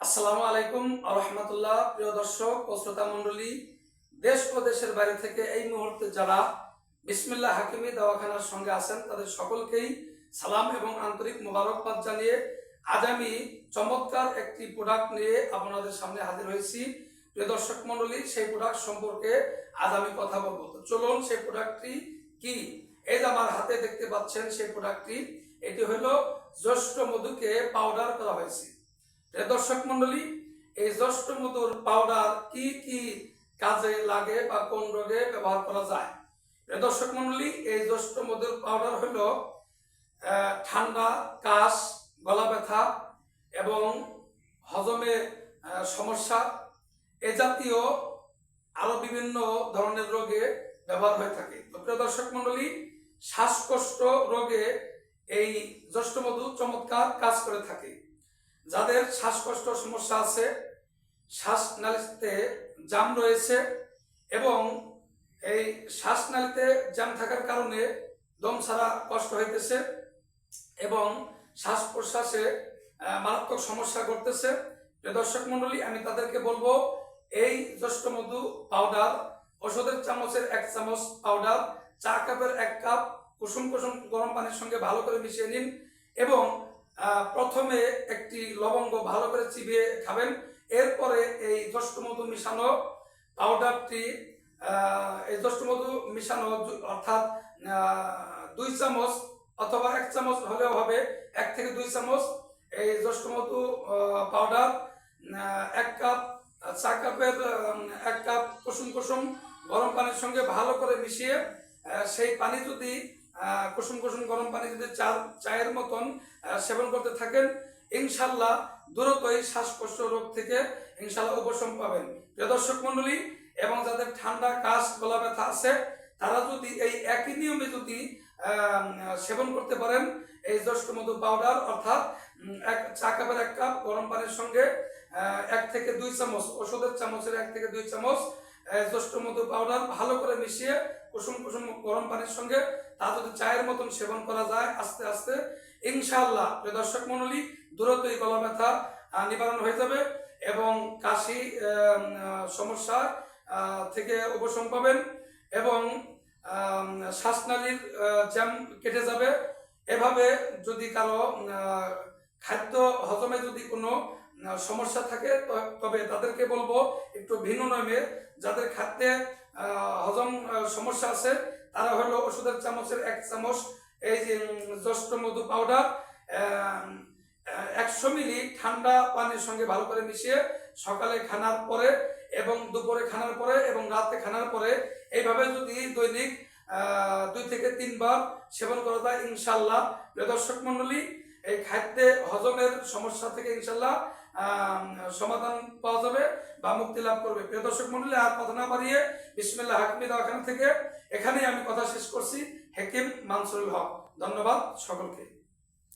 আসসালামু আলাইকুম রহমতুল্লাহ প্রিয় দর্শক ও শ্রোতা মণ্ডলী, দেশ ও দেশের বাইরে থেকে এই মুহূর্তে যারা বিসমিল্লাহ হাকিমি দওয়াখানার সঙ্গে আছেন, তাদের সকলকেই সালাম এবং আন্তরিক মোবারকবাদ জানিয়ে আজ আমি চমৎকার একটি প্রোডাক্ট নিয়ে আপনাদের সামনে হাজির হয়েছি। প্রিয় দর্শক মণ্ডলী, সেই প্রোডাক্ট সম্পর্কে আজ আমি কথা বলব। তো চলুন সেই প্রোডাক্টটি কি? এই যে আমার হাতে দেখতে পাচ্ছেন সেই প্রোডাক্টটি এটি হলো জ্যৈষ্ঠ মধুকে পাউডার করা হয়েছে। দর্শক মন্ডলী এই জ্যৈষ্ঠ মধুর পাউডার কি কি কাজে লাগে বা কোন রোগে ব্যবহার করা যায়? দর্শক মন্ডলী এই জ্যৈষ্ঠ মধুর পাউডার হলো ঠান্ডা, কাশ, গলা ব্যথা এবং হজমে সমস্যা। এ জাতীয় আরও বিভিন্ন ধরনের রোগে ব্যবহার হয়ে থাকে। তো প্রিয় দর্শক মন্ডলী শ্বাসকষ্ট রোগে এই জ্যৈষ্ঠ মধু চমৎকার কাজ করে থাকে। যাদের শ্বাসকষ্ট সমস্যা আছে, শ্বাসনালীতে জাম রয়েছে এবং এই শ্বাসনালীতে জাম থাকার কারণে দম ছাড়া কষ্ট হইতেছে এবং শ্বাস প্রশ্বাসে মারাত্মক সমস্যা করতেছে দর্শক মন্ডলী আমি তাদেরকে বলব, এই জ্যৈষ্ঠ মধু পাউডার ওষুধের চামচের এক চামচ পাউডার চা কাপের এক কাপ, কুসুম কুসুম গরম পানির সঙ্গে ভালো করে মিশিয়ে নিন এবং প্রথমে একটি লবঙ্গ ভালো করে চিবিয়ে খাবেন। এরপরে এই মধু মিশানো পাউডারটি এই মধু মিশানো অর্থাৎ দুই চামচ অথবা এক চামচ হলেও হবে, এক থেকে দুই চামচ এই মধু পাউডার এক কাপ, চা কাপের এক কাপ কুসুম কুসুম গরম পানির সঙ্গে ভালো করে মিশিয়ে সেই পানি যদি কুসুম কুসুম গরম পানি যদি চা চায়ের মতন সেবন করতে থাকেন, ইনশাল্লাহ দ্রুতই শ্বাসকষ্ট রোগ থেকে ইনশাল্লাহ উপশম পাবেন। প্রিয় দর্শক মন্ডলী এবং যাদের ঠান্ডা, কাশ, গলা ব্যথা আছে, তারা যদি এই একই নিয়মে যদি সেবন করতে পারেন, এই জ্যৈষ্ঠ মধু পাউডার অর্থাৎ এক, চা কাপের এক কাপ গরম পানির সঙ্গে এক থেকে দুই চামচ, ওষুধের চামচের এক থেকে দুই চামচ জ্যৈষ্ঠ মধু পাউডার ভালো করে মিশিয়ে কুসুম কুসুম গরম পানির সঙ্গে তা যদি চায়ের মতন সেবন করা যায় আস্তে আস্তে, ইনশাআল্লাহ। প্রিয় দর্শক মন্ডলী দ্রুতই গলা ব্যথা নিবারণ হয়ে যাবে এবং কাশি সমস্যা থেকে উপশম পাবেন এবং শ্বাসনালীর জ্যাম কেটে যাবে। এভাবে যদি কারও খাদ্য হজমে যদি কোনো সমস্যা থাকে তবে তাদেরকে বলব একটু ভিন্ন নিয়মে যাদের খাদ্যে হজম সমস্যা আছে, তারা হলো ওষুধের চামচের এক চামচ, এই যে জ্যৈষ্ঠ মধু পাউডার একশো মিলি ঠান্ডা পানির সঙ্গে ভালো করে মিশিয়ে সকালে খানার পরে এবং দুপুরে খানার পরে এবং রাতে খানার পরে এইভাবে যদি দৈনিক দুই থেকে তিনবার সেবন করা যায় ইনশাল্লাহ দর্শক মন্ডলী এই খাদ্যে হজমের সমস্যা থেকে ইনশাল্লাহ সমাধান পাওয়া যাবে বা মুক্তি লাভ করবে। প্রিয় দর্শক মন্ডলী, আর কথা না বাড়িয়ে বিসমিল্লা হাকিমি দওয়াখানা থেকে এখানেই আমি কথা শেষ করছি। হেকিম মানসুরুল হক, ধন্যবাদ সকলকে।